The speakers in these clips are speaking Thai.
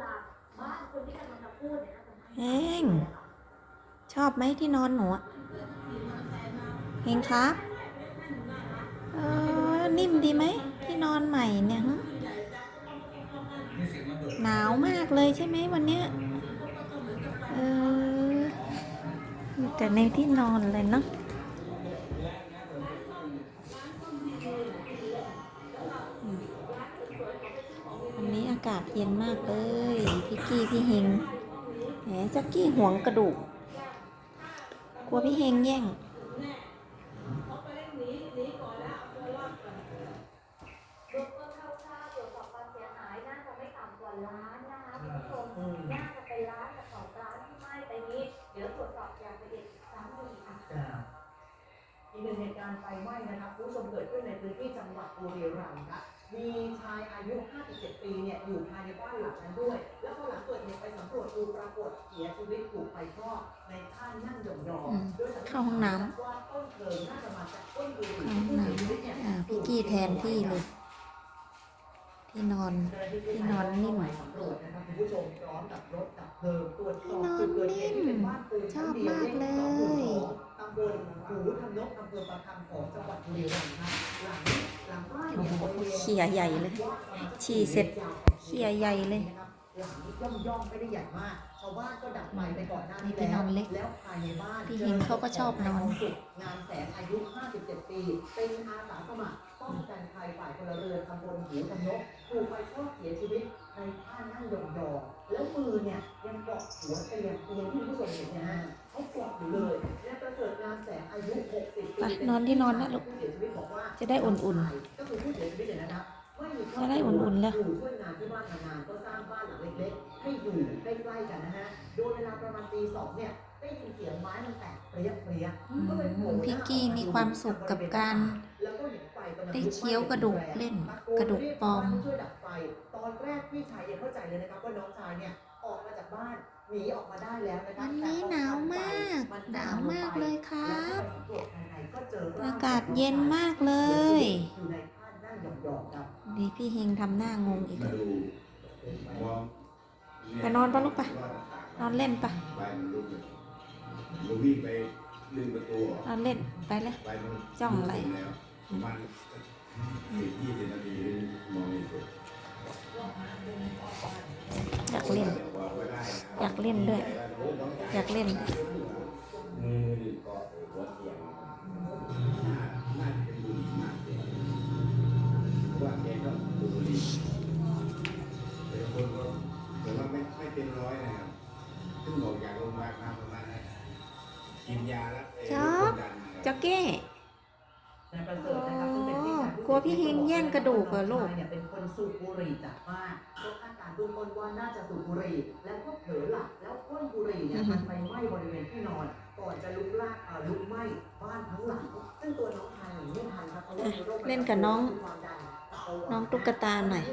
ลามบ้งจะพูดเฮงชอบไหมที่นอนหนูเฮงครับเออนิ่มดีไหมที่นอนใหม่เนี่ยฮะหนาวมากเลยใช่ไหมวันเนี้ยเออแต่ในที่นอนเลยเนาะากาศเย็นมากเลยพี่กี้พี่เฮงแหมจักกี้ห่วงกระดูก กลัวพี่เฮงแย่งเบื้องต้นคร่าวๆตรวจสอบความเสียหายน่าจะไม่ต่ำกว่าล้านนะคุณผู้ชมน่าจะเป็นล้านกับสอร้านที่ไหม้ไปนี้เดี๋ยวตรวจสอบอย่างละเอียดทั้งยี่ห้ออีกหนึ่งเหตุการณ์ไฟไหม้นะครับคุณผู้ชมเกิดขึ้นในพื้นที่จังหวัดบุรีรัมย์ครับ มีชายอายุ 57 ปีเนี่ยอยู่ภายในบ้านหลังนั้นด้วย แล้วพอหลังเกิดเหตุไปสำรวจดูปรากฏเสียชีวิตถูกไฟคลอกในท่านั่งยองอืมๆโดยสันนิษฐเข้าห้องน้ำว่าต้นเพลิงน่าจะมาจากต้นบุหรี่เข้าห้องที่น้เสียชีวิตเนี่ยำอ่าพี่กี้แทนที่เลย ที่นอนที่นอนนิ่มสำรวจนะครับคุณผู้ชมพร้อมกับรถดับเพลิงตรวจสที่อบนอจุนดเกิดเหตุที่เป็นนิ่มบ้านปูนชอบชั้นเดียวมากเลยขสองหมู่สองตำบลหูทำนกอำเภอประคำของจังหวัดบุรีรัมย์ครับหลังหลังบ้านโอ้เนี่ยโหบริวณ เขี่ยใหญ่เลยฉี่เสร็จเขี่ยใหญ่เลยหลังย่อมย่อมๆไม่ได้ใหญ่มากชาวบ้านก็ดับไฟไปก่อนหน้านี่นี้ที่นแล้อวนเล็กแล้วภายในบ้านพี่เฮงเขาก็ชอบนอนสุขงานแสงอายุ 57 ปี เป็นอาสาสมัครป้องกันภัยฝ่ายพลเรือนตำบลหูทำนกถูกไฟคลอกเสียชีวิตในท่านั่งยองๆแล้วมือเนี่ยยังเกาะหัวเตียงเตียงที่ผู้ชมเห็นเนะฮะเขาเกาะอยู่เลยและประเสริฐงานแสงอายุ 60 ปีไปนอนที่นอนนะลูกผู้เสียชีวิตบอกว่าจะได้อุ่นก็คื อผู้เสียชีวิตเนี่ยนะครับไม่มีครอบครัวจะได้อุ่นๆแล้วอยู่ช่วยงานที่บ้านนานๆก็สร้างบ้านหลังเล็กๆ ให้อยู่ใกล้ๆกันนะฮะ โดยเวลาประมาณตีสองเนี่ยได้ยินเสียงไม้มันแตกเปรี้ยเปรี้ยอืมพี่กี้มีความสุขกับการแล้วก็เห็นไฟกำลังได้เคี้ยวกระดูกเล่นกระดูกปลอมช่วยดับไฟตอนแรกพี่ชายยังเข้าใจเลยนะครับว่าน้องชายเนี่ยออกมาจากบ้านหนีออกมาได้แล้วนะครัวับนนี้หนาวมากหนาวมากเลยครับ อากาศเย็นมากเลย อยู่ในท่านั่งยองๆครับดีพี่เฮงทำหน้างงอีกมาดูมองไปนอนปะลูกปะนอนเล่นปะไปมันลุกเลยมันวิ่งไปดึงประตูออกนอนเล่นไปเลย ไปมันจ้องอะไร ลุกแล้วประมาณสิบยี่สิบนาทีมองไม่เห็นอยากเล่นบอกไว้ได้นะอยากเล่นด้วย อยากเล่น มือหนึ่งเกาะหัวเตียง กินยาแล้วไอ้จ๊อบความดันนะครับจ็อกเก้นายประเสริฐนะครับซึ่งเป็นพี่ชายผู้กลัวพี่เฮงแย่งกระดูกเหรอลูกน้งชายเนี่ยเป็นคนสูบบุหรี่จากบ้านก็คาดการณ์เบื้องต้นว่าน่าจะสูบบุหรี่แล้วก็เผลอหลับแล้วก้นบุหรี่เนี่ยมันไปไหม้บริเวณที่นอน ก่อนจะลุกลากเอ่อลุกไหม้บ้านทั้งหลังซึ่งตัวน้องชายหนีไม่ทันครับเพราะว่ามีโรคประจำตัวเล่นกับน้องคือความดันเบาหวาน้องตุ๊กตาหน่อย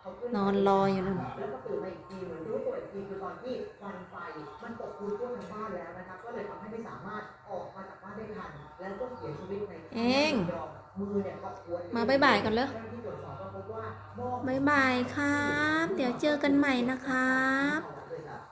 เขาขึ้นอนรออยู่นั่นแล้วก็ตื่นมาอีกทีเหมือนรู้ตัวอีกทีคือตอนที่ควันไฟมันปกคลุมทั่วทั้งบ้านแล้วนะครับก็ สามารถออกมาจากบ้านได้ทันแล้วก็เสียชีวิตในเองมือเนี่ยก็ปวดมาบ๊ายบายกันเลยเจ้าหน้าที่ตรวจสอบก็พบว่าหม้อบายบายครับ เดี๋ยวเจอกันใหม่นะครับเอา